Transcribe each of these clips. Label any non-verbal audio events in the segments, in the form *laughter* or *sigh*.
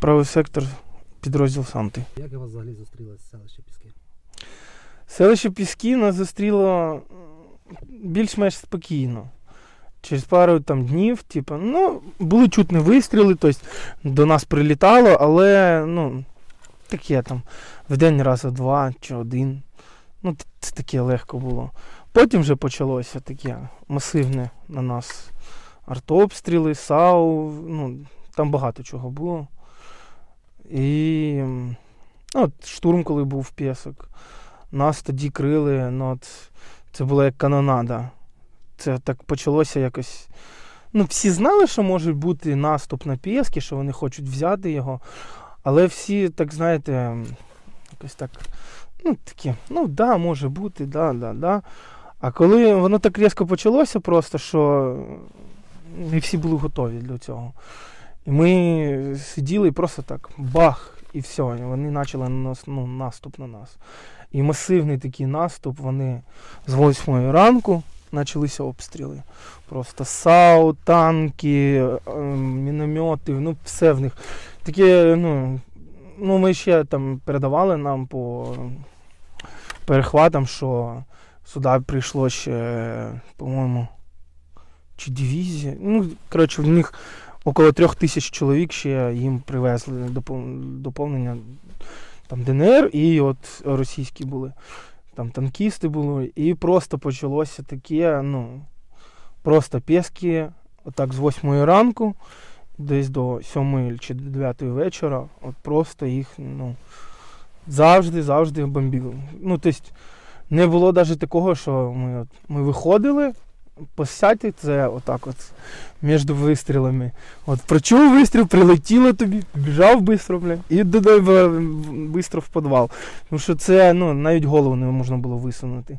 правий сектор, підрозділ Санти. Як вас взагалі зустрілося селище Піски? Селище Піски нас зустріло більш-менш спокійно. Через пару там днів, типу, ну, були чутні вистріли, тобто до нас прилітало, але ну, таке там в день раза два чи один. Ну, це таке легко було. Потім вже почалося таке масивне на нас артобстріли, САУ, ну, там багато чого було. І ну, от штурм, коли був Пєсок. Нас тоді крили, ну от це була як канонада. Це так почалося якось. Ну, всі знали, що може бути наступ на Пєски, що вони хочуть взяти його. Але всі, так знаєте, якось так. Ну, такі, ну да, може бути, да, да, да. А коли воно так різко почалося, просто що не всі були готові для цього. І ми сиділи і просто так бах, і все. Вони почали на нас, ну, наступ на нас. І масивний такий наступ, вони з 8 ранку почалися обстріли. Просто САУ, танки, ем, міномети, ну все в них. Таке, ну, ну ми ще там передавали нам по перехватам, що сюди прийшло ще, по-моєму, чи дивізія. Ну, коротше, в них около трьох тисяч чоловік ще їм привезли доповнення там ДНР і от російські були. Там танкісти були, і просто почалося таке, ну, просто пески, отак з 8 ранку, десь до 7 чи 9 вечора, от просто їх, ну, завжди, завжди бомбили. Ну, тобто, не було навіть такого, що ми, от, ми виходили, посяти це отак от між вистрілами. От прочув вистріл, прилетіло тобі, біжав швидко, бля, і швидко в підвал. Тому що це ну, навіть голову не можна було висунути.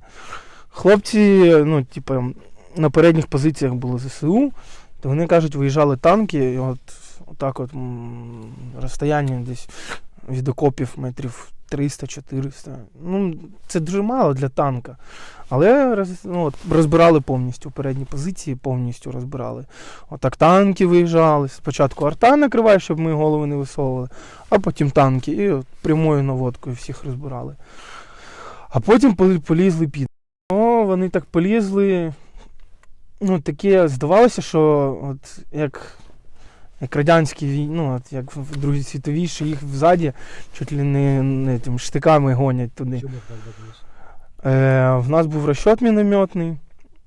Хлопці, ну, типу, на передніх позиціях були ЗСУ, то вони кажуть, виїжджали танки, і от отак от розстояння десь від окопів метрів 300-400. Ну, це дуже мало для танка. Але роз, ну, от, розбирали повністю передні позиції, повністю розбирали. Отак танки виїжджали. Спочатку арта накриває, щоб ми голови не висовували, а потім танки. І от прямою наводкою всіх розбирали. А потім полізли під. О, вони так полізли. Ну, таке здавалося, що от як, як радянські війни, ну, от як в Другій світовій, що їх взаді чуть ли не, не тим штиками гонять туди. Чому так? Е, в нас був розчот мінометний,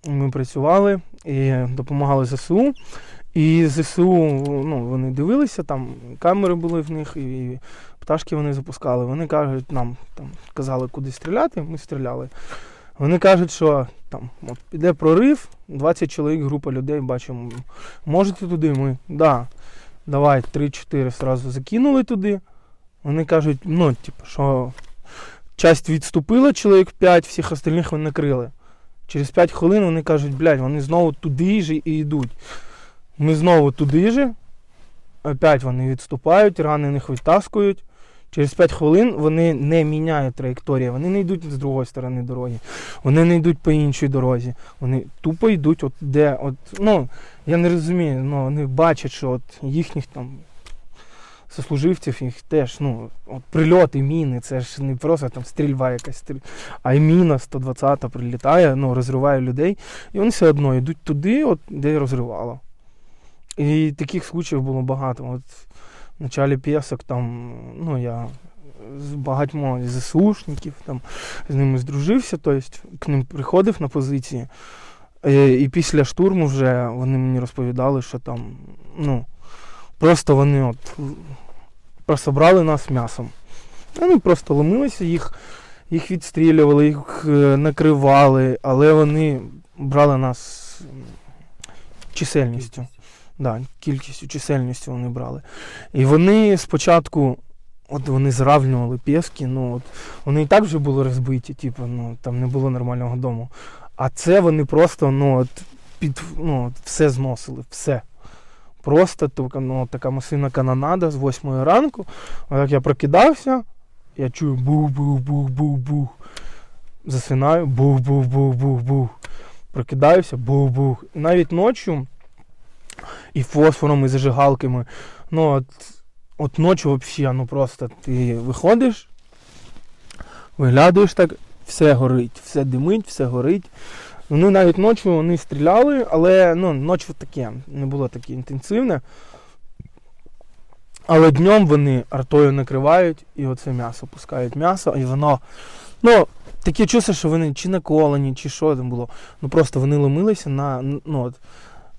ми працювали і допомагали ЗСУ. І ЗСУ ну, вони дивилися, там камери були в них, і пташки вони запускали. Вони кажуть, нам там казали, куди стріляти, ми стріляли. Вони кажуть, що там от, піде прорив, 20 чоловік, група людей, бачимо, можете туди? Ми, да, давай, 3-4 зразу закинули туди. Вони кажуть, ну, типу, що часть відступила, чоловік 5, всіх остальних вони накрили. Через 5 хвилин вони кажуть, блядь, вони знову туди ж і йдуть. Ми знову туди же. Опять вони відступають, ранених витаскують. Через 5 хвилин вони не міняють траєкторію, вони не йдуть з другої сторони дороги, вони не йдуть по іншій дорозі. Вони тупо йдуть, от де, от, ну, я не розумію, ну, вони бачать, що от їхніх там сослуживців їх теж, ну, от прильоти, міни, це ж не просто там стрільба якась, стріль... а й міна 120 прилітає, ну, розриває людей, і вони все одно йдуть туди, от, де розривало. І таких случаїв було багато. От в началі п'єсок там, ну, я з багатьма ЗСУшників, там, з ними здружився, тобто к ним приходив на позиції. Е, І після штурму вже вони мені розповідали, що там, ну, просто вони от просто брали нас м'ясом. Вони просто ломилися, їх, їх відстрілювали, їх е, накривали, але вони брали нас чисельністю. Да, кількістю, чисельністю вони брали. І вони спочатку, от вони зравнювали пєски, ну от вони і так вже були розбиті, типу, ну там не було нормального дому. А це вони просто, ну от під ну, от, все зносили, все. Просто ну, така масивна канонада з 8 ранку. Як я прокидався, я чую бух-бух-бух-бух-бух. Засинаю, бух-бух-бух-бух-бух. Прокидаюся, бух-бух. Навіть ночі і фосфором, і зажигалками. Ну, от, от ночі взагалі, ну просто ти виходиш, виглядаєш так, все горить, все димить, все горить. Вони навіть ночі вони стріляли, але ну, ночі таке, не було таке інтенсивне. Але днем вони артою накривають і оце м'ясо пускають м'ясо, і воно. Ну, таке чувство, що вони чи наколені, чи що там було. Ну просто вони ломилися на. Ну, от,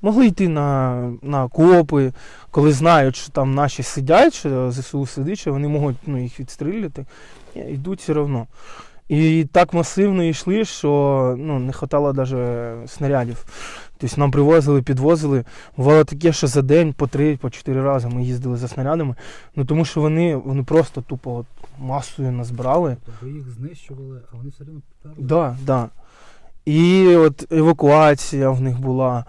могли йти на, на окопи, коли знають, що там наші сидять, що ЗСУ сидить, що вони можуть ну, їх відстрілювати, ні, йдуть все одно. І так масивно йшли, що ну, не вистачало навіть снарядів. Тобто нам привозили, підвозили. Бувало таке, що за день по три, по чотири рази ми їздили за снарядами. Ну тому що вони, вони просто тупо от масою назбирали. Тобто ви їх знищували, а вони все одно поперли? Да, да. І от евакуація в них була.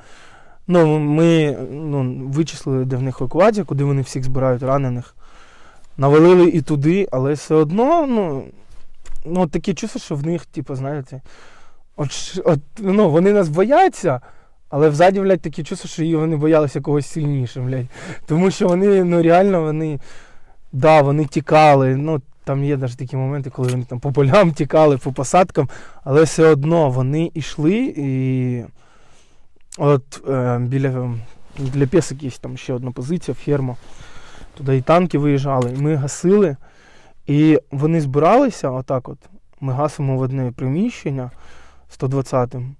Ну, ми ну, вичислили, де в них евакуація, куди вони всіх збирають ранених. Навалили і туди, але все одно, ну, ну таке чувство, що в них, типу, знаєте, от, от, ну, вони нас бояться, але взаді, блядь, таке чувство, що вони боялися когось сильніше, блядь. Тому що вони, ну реально, вони, да, вони тікали. Ну, там є навіть такі моменти, коли вони там по полям тікали, по посадкам, але все одно вони йшли і от е, біля, біля Пєсик є там ще одна позиція, ферма. Туди і танки виїжджали, і ми гасили. І вони збиралися, отак от. Ми гасимо в одне приміщення 120-м.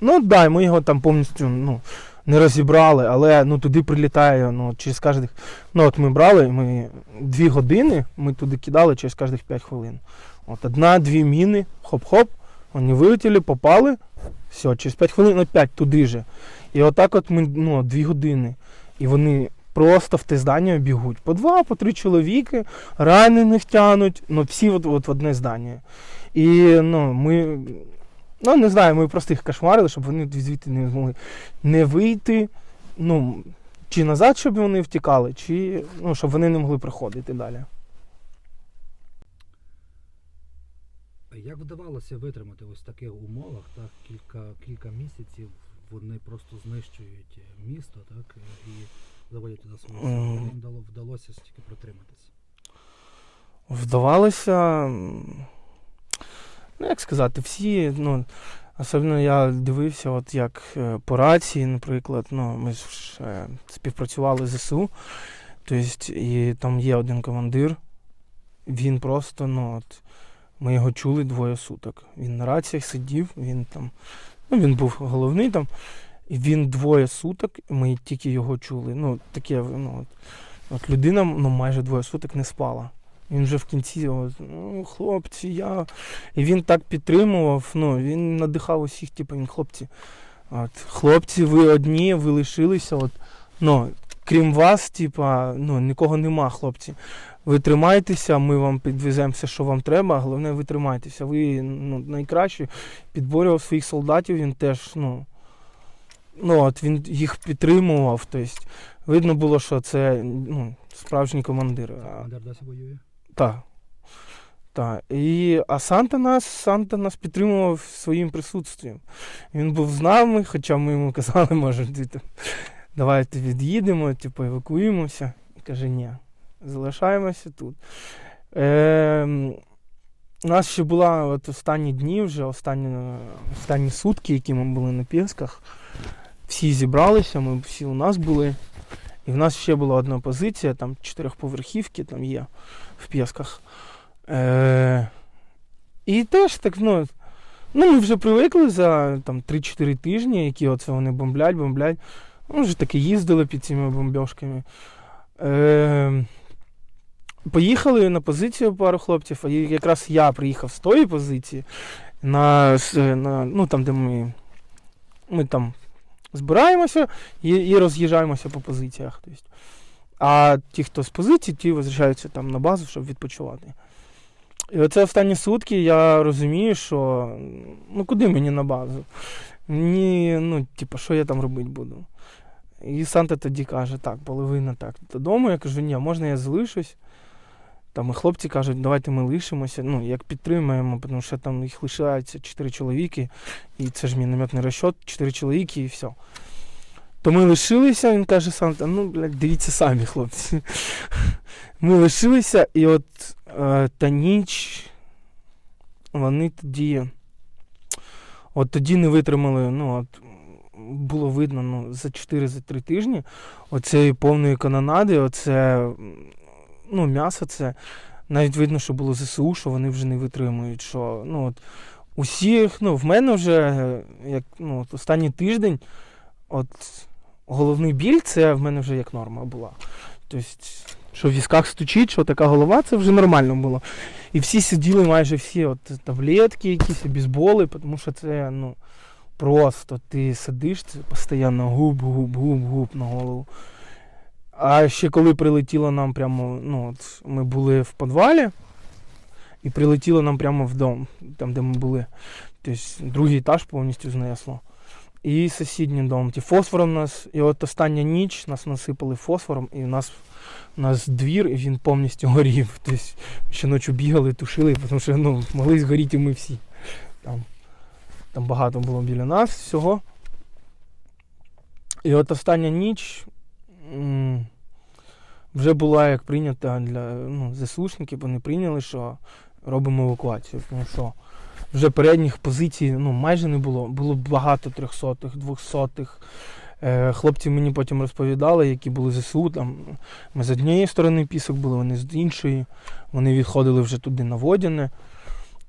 Ну, да, ми його там повністю ну, не розібрали, але ну, туди прилітає ну, через кожних. Ну, от ми брали, ми дві години ми туди кидали через кожних 5 хвилин. От одна-дві міни, хоп-хоп, вони вилетіли, попали, все, через 5 хвилин опять туди же. І отак от ми ну, дві години. І вони просто в те здання бігуть. По два, по три чоловіки, ранених тянуть, ну всі от, от в одне здання. І ну, ми, ну не знаю, ми просто їх кошмарили, щоб вони звідти не змогли не вийти. Ну, чи назад, щоб вони втікали, чи ну, щоб вони не могли приходити далі. Як вдавалося витримати ось таких умовах, так, кілька, кілька місяців вони просто знищують місто, так, і заводять туди Їм вдало, вдалося стільки протриматися. Вдавалося. Ну, як сказати, всі, ну, особливо я дивився, от як е, по рації, наприклад, ну, ми ж е, співпрацювали з ЗСУ, тобто, і там є один командир, він просто, ну, от, ми його чули двоє суток. Він на раціях сидів, він там, ну, він був головний там, він двоє суток, ми тільки його чули. Ну, таке, ну, от, от людина ну, майже двоє суток не спала. Він вже в кінці, от, ну, хлопці, я. І він так підтримував, ну, він надихав усіх, типу, він хлопці. От, хлопці, ви одні, ви лишилися. От, ну, крім вас, типа, ну, нікого нема, хлопці. Ви тримайтеся, ми вам підвеземо все, що вам треба, головне, ви тримайтеся. Ви ну, найкращі. Підборював своїх солдатів, він теж, ну. Ну, от він їх підтримував. Тобто, видно було, що це ну, справжній командир. Командир досі воює? так. Так. І, а Санта нас, Санта нас підтримував своїм присутствием. Він був з нами, хоча ми йому казали, може, давайте від'їдемо, типу, евакуїмося. І каже, ні, залишаємося тут. Е, у нас ще була от останні дні, вже останні, останні сутки, які ми були на Пєсках. Всі зібралися, ми всі у нас були. І в нас ще була одна позиція, там чотирьохповерхівки там є в Пєсках. Е, і теж так, ну, ну, ми вже привикли за там, 3-4 тижні, які оце вони бомблять, бомблять. Ми вже таки їздили під цими бомбьошками. Е, поїхали на позицію пару хлопців, а якраз я приїхав з тої позиції, на, на, ну, там, де ми, ми там збираємося і, і роз'їжджаємося по позиціях. Тобто. А ті, хто з позиції, ті возвращаються там на базу, щоб відпочивати. І оце останні сутки я розумію, що ну куди мені на базу? Мені, ну, типу, що я там робити буду? І Санта тоді каже, так, половина так. Додому я кажу, ні, можна я залишусь. Там і хлопці кажуть, давайте ми лишимося. Ну, як підтримуємо, тому що там їх лишається 4 чоловіки, і це ж мінометний розчот, 4 чоловіки і все. То ми лишилися, він каже сам, ну, блядь, дивіться самі, хлопці. *laughs* Ми лишилися, і от е, та ніч, вони тоді. От тоді не витримали, ну, от, було видно ну, за 4-3 тижні оцеї повної канонади, оце ну, м'ясо, це навіть видно, що було ЗСУ, що вони вже не витримують. Що, ну, от, усіх, ну, в мене вже як, ну, от останній тиждень, от головний біль це в мене вже як норма була. Тобто, що в візках стучить, що така голова, це вже нормально було. І всі сиділи майже всі от таблетки, якісь бейсболи, тому що це ну, просто ти сидиш, це постійно губ, губ, губ, губ на голову. А ще коли прилетіло нам прямо, ну, от ми були в підвалі, і прилетіло нам прямо в дом, там, де ми були. Тобто другий етаж повністю знесло. І сусідній дом. Ті фосфором нас, і от остання ніч нас насипали фосфором, і у нас, у нас двір, і він повністю горів. Тобто ще ночі бігали, тушили, тому що ну, могли згоріти ми всі. Там, там багато було біля нас всього. І от остання ніч вже була як прийнята для ну, ЗСУшників, вони прийняли, що робимо евакуацію. Тому що вже передніх позицій ну, майже не було. Було багато трьохсотих, двохсотих. Е, хлопці мені потім розповідали, які були ЗСУ. Там, ми з однієї сторони пісок були, вони з іншої. Вони відходили вже туди на Водяне.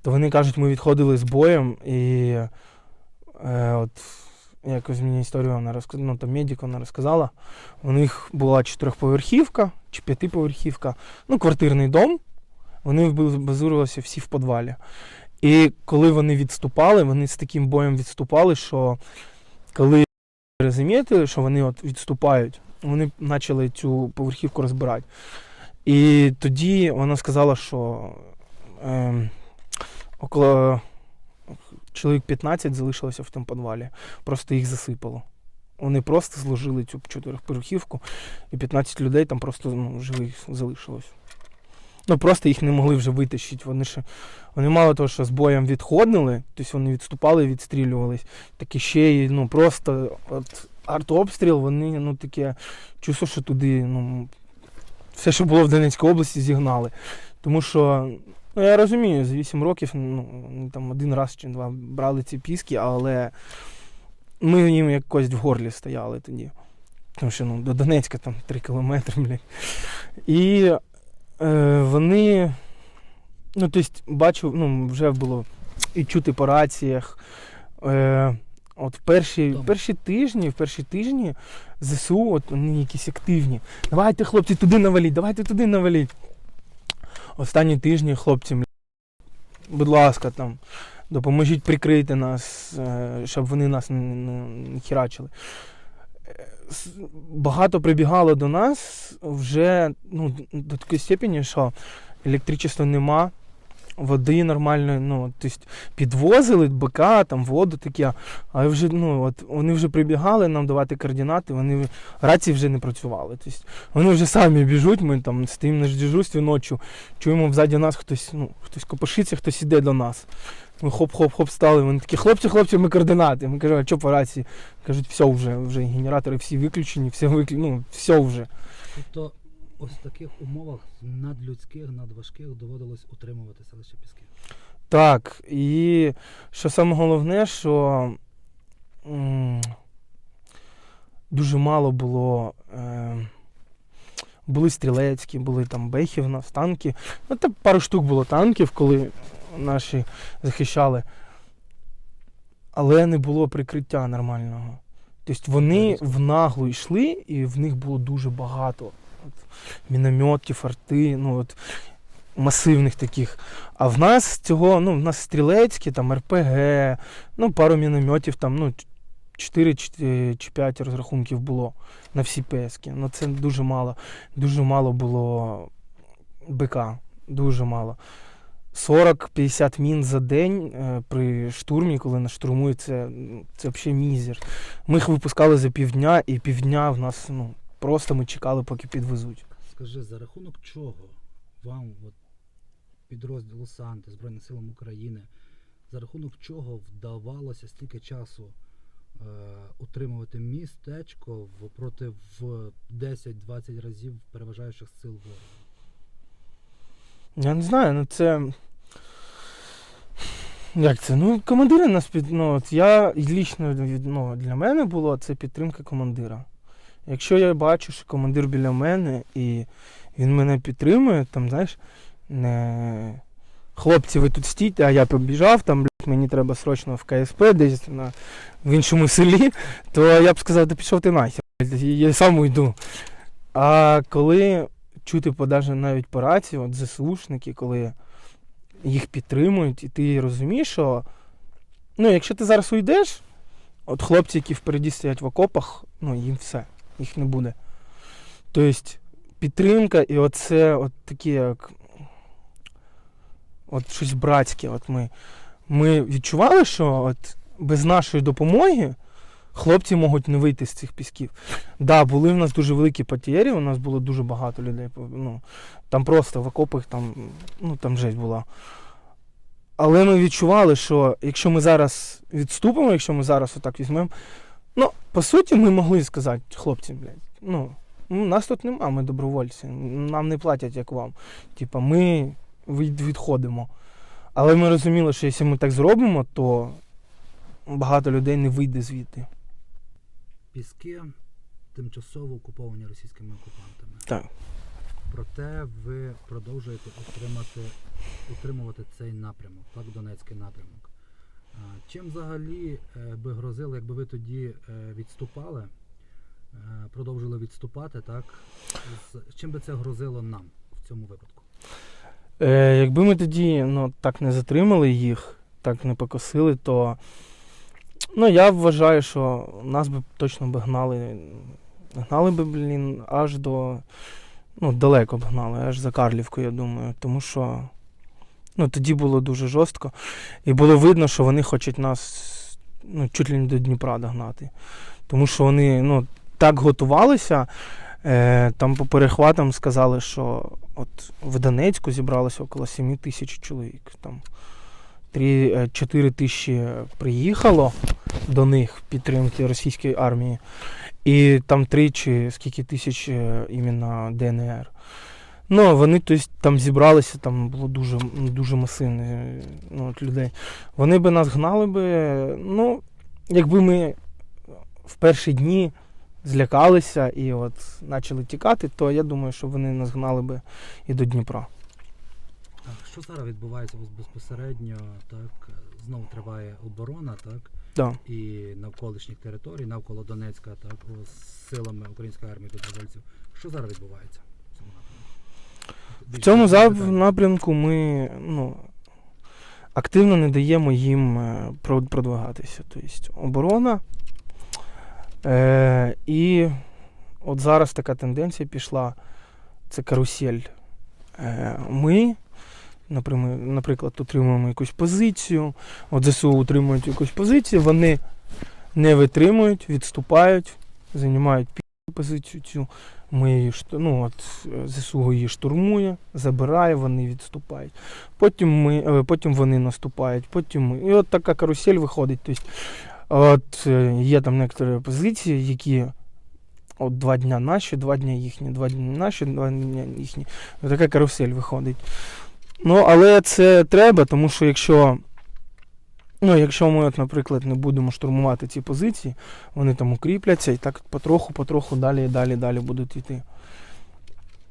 То вони кажуть, ми відходили з боєм і е, от якось мені історію вона розказала, ну там медик вона розказала. У них була чотирьохповерхівка чи п'ятиповерхівка, ну, квартирний дом. Вони базувалися всі в підвалі. І коли вони відступали, вони з таким боєм відступали, що коли замітили, що вони от відступають, вони почали цю поверхівку розбирати. І тоді вона сказала, що ем, около чоловік 15 залишилося в тому підвалі. Просто їх засипало. Вони просто зложили цю чотирьохповерхівку, і 15 людей там просто ну, живих залишилось. Ну просто їх не могли вже витащити. Вони ще вони мало того, що з боєм відходили, тобто вони відступали, відстрілювались. Так ще й ну просто от артобстріл, вони ну таке чувство, що туди ну, все, що було в Донецькій області, зігнали. Тому що, ну я розумію, з 8 років ну, там один раз чи два брали ці піски, але ми їм як кость в горлі стояли тоді. Тому що ну, до Донецька там 3 кілометри, блядь. І е, вони, ну, тобто, бачу, ну, вже було і чути по раціях. Е, от в перші, перші тижні, в перші тижні ЗСУ, от вони якісь активні. Давайте, хлопці, туди наваліть, давайте туди наваліть. Останні тижні хлопцям, будь ласка, там, допоможіть прикрити нас, е, щоб вони нас не, херачили. Е, Багато прибігало до нас вже ну, до такої степені, що електричества нема, води нормальної, ну, тобто підвозили БК, там воду таке, але вже ну, от, вони вже прибігали нам давати координати, вони рації вже не працювали. Тобто, вони вже самі біжуть, ми там стоїмо на дежурстві ночі, чуємо ззаді нас хтось, ну, хтось копошиться, хтось іде до нас. Ми хоп-хоп-хоп стали. Вони такі, хлопці, хлопці, ми координати. Ми кажемо, а що по рації? Кажуть, все вже, вже генератори всі виключені, все виклю... ну, все вже. Тобто, ось в таких умовах надлюдських, надважких доводилось утримувати селище Піски. Так, і що саме головне, що м, дуже мало було. Е, були стрілецькі, були там бехи в нас, танки. Ну, там пару штук було танків, коли наші захищали. Але не було прикриття нормального. Тобто вони в наглу йшли, і в них було дуже багато. Мінометів, арти, ну от масивних таких. А в нас цього, ну, в нас стрілецькі, там РПГ, ну, пару мінометів, там, ну, 4 чи 5 розрахунків було на всі пески. Ну, це дуже мало. Дуже мало було БК. Дуже мало. 40-50 мін за день е, при штурмі, коли нас штурмують, це, ну, це взагалі мізер. Ми їх випускали за півдня, і півдня в нас ну, просто ми чекали, поки підвезуть. Скажи, за рахунок чого вам, от, підрозділу Санти, Збройним силам України, за рахунок чого вдавалося стільки часу е, утримувати містечко в, проти в 10-20 разів переважаючих сил ворога? Я не знаю, ну це. Як це? Ну, командири нас під. Ну, от я лічно ну, для мене було це підтримка командира. Якщо я бачу, що командир біля мене і він мене підтримує, там, знаєш, не. Хлопці, ви тут стійте, а я побіжав, там, мені треба срочно в КСП, десь на, в іншому селі, *laughs* то я б сказав, да пішов ти нахер, я сам уйду. А коли чути подажа навіть по рації, от ЗСУшники, коли їх підтримують, і ти розумієш, що ну, якщо ти зараз уйдеш, от хлопці, які впереді стоять в окопах, ну їм все, їх не буде. Тобто підтримка і оце от такі як от щось братське. От ми, ми відчували, що от без нашої допомоги хлопці можуть не вийти з цих пісків. Да, були в нас дуже великі потері, у нас було дуже багато людей. Ну, там просто в окопах там, ну, там жесть була. Але ми відчували, що якщо ми зараз відступимо, якщо ми зараз отак візьмемо, ну, по суті, ми могли сказати, хлопці, блядь, ну, ну, нас тут нема, ми добровольці, нам не платять, як вам. Типа, ми відходимо. Але ми розуміли, що якщо ми так зробимо, то багато людей не вийде звідти. Піски тимчасово окуповані російськими окупантами. Так. Проте ви продовжуєте отримати, утримувати цей напрямок, так, Донецький напрямок. Чим взагалі е, би грозило, якби ви тоді е, відступали, е, продовжили відступати, так? З чим би це грозило нам в цьому випадку? Е, якби ми тоді ну, так не затримали їх, так не покосили, то ну, я вважаю, що нас би точно б гнали. Гнали би, блін, аж до. Ну, далеко б гнали, аж за Карлівку, я думаю. Тому що ну, тоді було дуже жорстко. І було видно, що вони хочуть нас ну, чуть ли не до Дніпра догнати. Тому що вони ну, так готувалися. Е, там по перехватам сказали, що от в Донецьку зібралося около 7 тисяч чоловік. Там 3-4 тисячі приїхало до них підтримки російської армії, і там 3 чи скільки тисяч е, іменно ДНР. Ну, вони тобто, там зібралися, там було дуже, дуже масивне ну, от людей. Вони би нас гнали би, ну, якби ми в перші дні злякалися і от почали тікати, то я думаю, що вони нас гнали би і до Дніпра. Так, що зараз відбувається безпосередньо, так, знову триває оборона, так, Да. і навколишніх територій, навколо Донецька, так, з силами української армії добровольців. Що зараз відбувається в цьому напрямку? Ми ну, активно не даємо їм е, продвигатися. Тобто оборона. Е, і от зараз така тенденція пішла. Це карусель. Е, ми, наприклад, утримуємо якусь позицію, от ЗСУ утримують якусь позицію, вони не витримують, відступають, займають позицію цю. Ми ну, от, ЗСУ її штурмує, забирає, вони відступають. Потім, ми, е, потім вони наступають, потім ми. І от така карусель виходить. Тобто, от, е, є там некоторі позиції, які от два дня наші, два дня їхні, два дні наші, два дня їхні. Така карусель виходить. Ну, але це треба, тому що якщо. Ну, якщо ми, от, наприклад, не будемо штурмувати ці позиції, вони там укріпляться і так потроху, потроху далі і далі, далі будуть йти.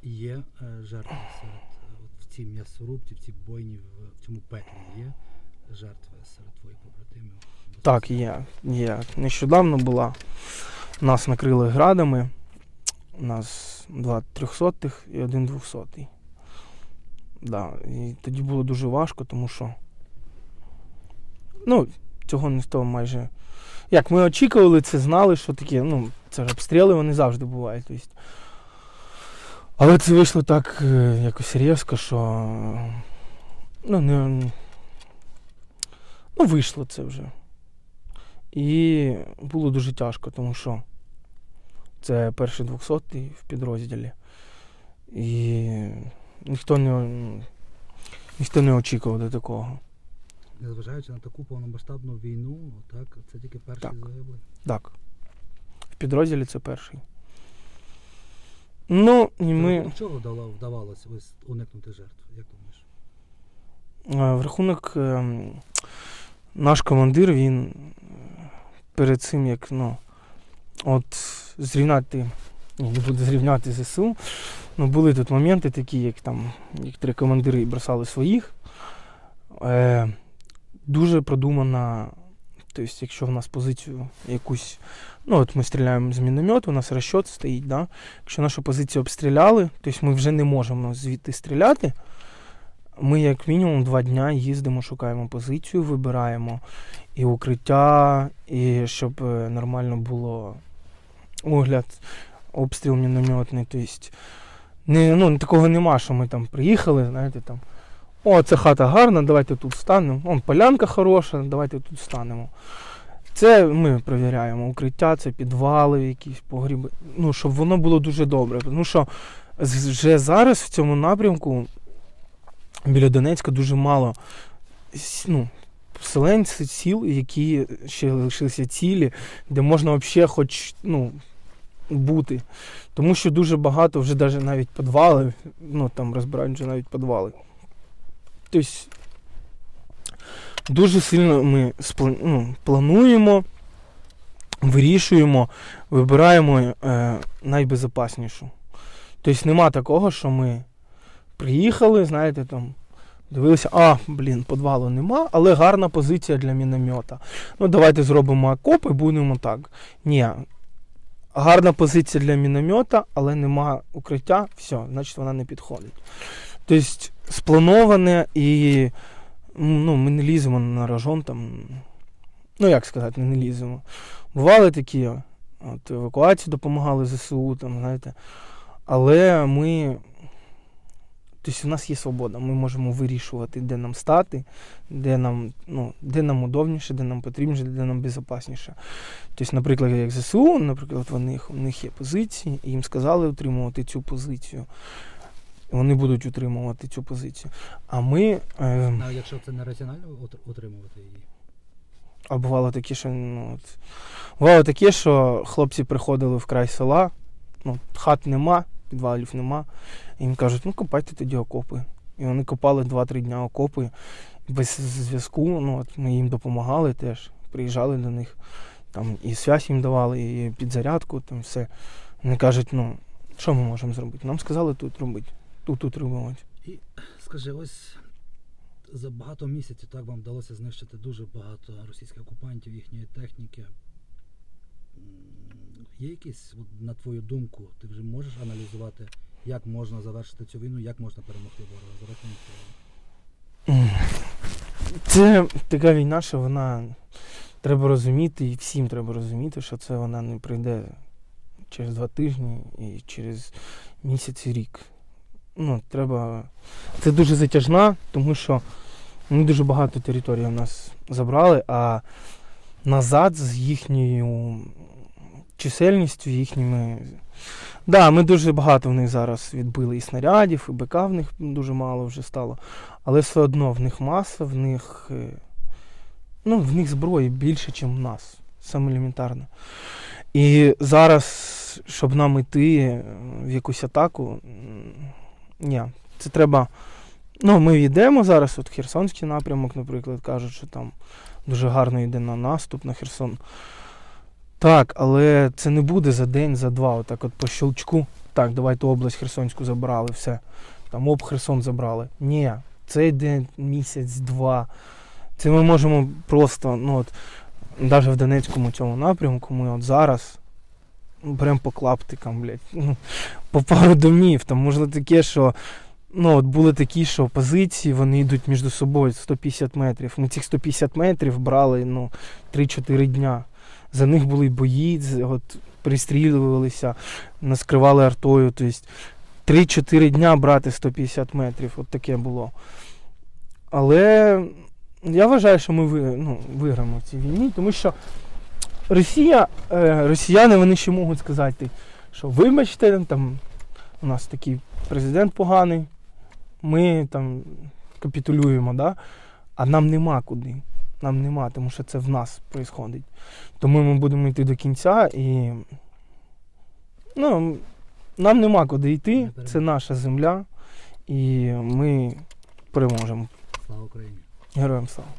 Є е, жертви серед е, от в цій м'ясорубці, в цій бойні, в цьому пеклі є жертви серед твоїх побратимів? Так, є. є. Нещодавно була. Нас накрили градами. У нас два трьохсотих і один двохсотий. Да. І тоді було дуже важко, тому що. Ну, цього ніхто майже. Як ми очікували, це знали, що такі, ну, це ж обстріли вони завжди бувають. Тобто. Але це вийшло так е, якось різко, що. Ну, не. Ну, вийшло це вже. І було дуже тяжко, тому що це перший 200 в підрозділі. І ніхто не, ніхто не очікував до такого. Незважаючи на таку повномасштабну війну, так, це тільки перший Так. загиблий. Так. В підрозділі це перший. Ну, і ми. чого вдавалося ось уникнути жертв, як думаєш? Е, В рахунок ем, наш командир, він е, перед цим, як ну, от зрівняти, не буду зрівняти ЗСУ. Ну, були тут моменти такі, як там некоторі командири бросали своїх. Е, дуже продумана. Тобто, якщо в нас позицію якусь, ну от ми стріляємо з міномету, у нас розчот стоїть, да? якщо нашу позицію обстріляли, тобто ми вже не можемо звідти стріляти. Ми як мінімум два дня їздимо, шукаємо позицію, вибираємо і укриття, і щоб е, нормально було огляд, обстріл мінометний. Тобто, не, ну, такого нема, що ми там приїхали, знаєте, там. О, це хата гарна, давайте тут станемо. Вон полянка хороша, давайте тут станемо. Це ми перевіряємо. Укриття, це підвали, якісь погріби. Ну, щоб воно було дуже добре. Тому що вже зараз в цьому напрямку біля Донецька дуже мало ну, селень, сіл, які ще лишилися цілі, де можна взагалі хоч ну, бути. Тому що дуже багато вже навіть підвали, ну там розбирають вже навіть підвали. Тобто дуже сильно ми ну, плануємо, вирішуємо, вибираємо е, найбезпечнішу. Тобто нема такого, що ми приїхали, знаєте, там. Дивилися, а, блін, підвалу нема, але гарна позиція для міномета. Ну, давайте зробимо окоп і будемо так. Ні. Гарна позиція для міномета, але нема укриття, все, значить вона не підходить. Тобто сплановане і ну, ми не ліземо на рожон там. Ну, як сказати, не ліземо. Бували такі, от, евакуації допомагали ЗСУ, там, знаєте. Але ми. Тобто у нас є свобода, ми можемо вирішувати, де нам стати, де нам, ну, де нам удобніше, де нам потрібніше, де нам безпечніше. Тобто, наприклад, як ЗСУ, наприклад, в них, у них є позиції, і їм сказали утримувати цю позицію. Вони будуть утримувати цю позицію. А ми. Е, Навіть якщо це не раціонально ут- утримувати її. а бувало таке, що ну, от, бувало таке, що хлопці приходили в край села, ну, хат нема, підвалів нема. І їм кажуть, ну копайте тоді окопи. І вони копали 2-3 дня окопи без зв'язку. Ну, от ми їм допомагали теж. Приїжджали до них, там і связь їм давали, і підзарядку, там все. Вони кажуть, ну, що ми можемо зробити? Нам сказали тут робити, тут утримувати. Скажи, ось за багато місяців так вам вдалося знищити дуже багато російських окупантів, їхньої техніки. Є якісь, от, на твою думку, ти вже можеш аналізувати, як можна завершити цю війну, як можна перемогти ворога за рахунок цього? Це така війна, що вона треба розуміти, і всім треба розуміти, що це вона не прийде через два тижні і через місяць і рік. Ну, треба. Це дуже затяжна, тому що вони дуже багато території у нас забрали, а назад з їхньою чисельністю, їхніми. Да, ми дуже багато в них зараз відбили і снарядів, і БК в них дуже мало вже стало. Але все одно в них маса, в них. е, Ну, в них зброї більше, ніж в нас. Саме елементарно. І зараз, щоб нам йти е, в якусь атаку, ні, це треба. Ну, ми йдемо зараз, от Херсонський напрямок, наприклад, кажуть, що там дуже гарно йде на наступ на Херсон. Так, але це не буде за день, за два, отак от по щелчку. Так, давайте область Херсонську забрали, все. Там об Херсон забрали. Ні, це йде місяць-два. Це ми можемо просто, ну от, навіть в Донецькому цьому напрямку, ми от зараз беремо по клаптикам, блядь, ну, по пару домів. Там можливо таке, що ну, от були такі, що позиції, вони йдуть між собою 150 метрів. Ми цих 150 метрів брали ну, 3-4 дня. За них були бої, от, пристрілювалися, нас артою. Тобто 3-4 дня брати 150 метрів, от таке було. Але я вважаю, що ми ну, виграємо в цій війні, тому що Росія, е, росіяни вони ще можуть сказати, що вибачте, там у нас такий президент поганий, ми там капітулюємо, да? А нам нема куди. Нам нема, тому що це в нас відбувається. Тому ми будемо йти до кінця і. Ну, нам нема куди йти. Це наша земля. І ми переможемо. Слава Україні! Героям слава.